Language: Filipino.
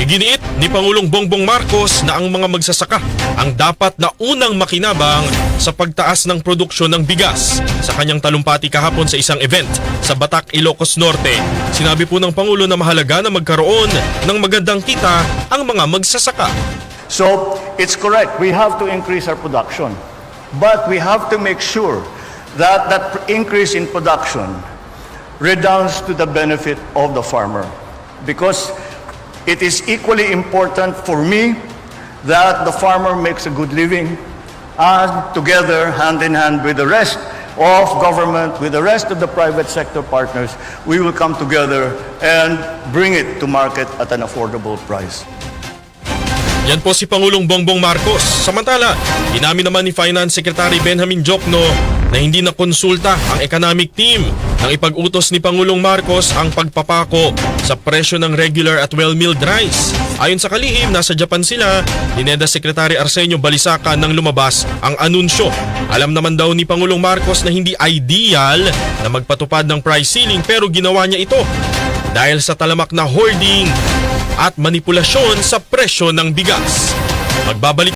Iginiit ni Pangulong Bongbong Marcos na ang mga magsasaka ang dapat na unang makinabang sa pagtaas ng produksyon ng bigas. Sa kanyang talumpati kahapon sa isang event sa Batak, Ilocos Norte, sinabi po ng Pangulo na mahalaga na magkaroon ng magandang kita ang mga magsasaka. So it's correct. We have to increase our production. But we have to make sure that that increase in production redounds to the benefit of the farmer. Because it is equally important for me that the farmer makes a good living and together, hand in hand with the rest of government, with the rest of the private sector partners, we will come together and bring it to market at an affordable price. Yan po si Pangulong Bongbong Marcos. Samantala, inamin naman ni Finance Secretary Benjamin Jokno na hindi na konsulta ang economic team nang ipag-utos ni Pangulong Marcos ang pagpapako sa presyo ng regular at well-milled rice. Ayon sa kalihim, nasa Japan sila, ni Secretary Arsenio Balisaca nang lumabas ang anunsyo. Alam naman daw ni Pangulong Marcos na hindi ideal na magpatupad ng price ceiling pero ginawa niya ito dahil sa talamak na hoarding at manipulasyon sa presyo ng bigas. Magbabalik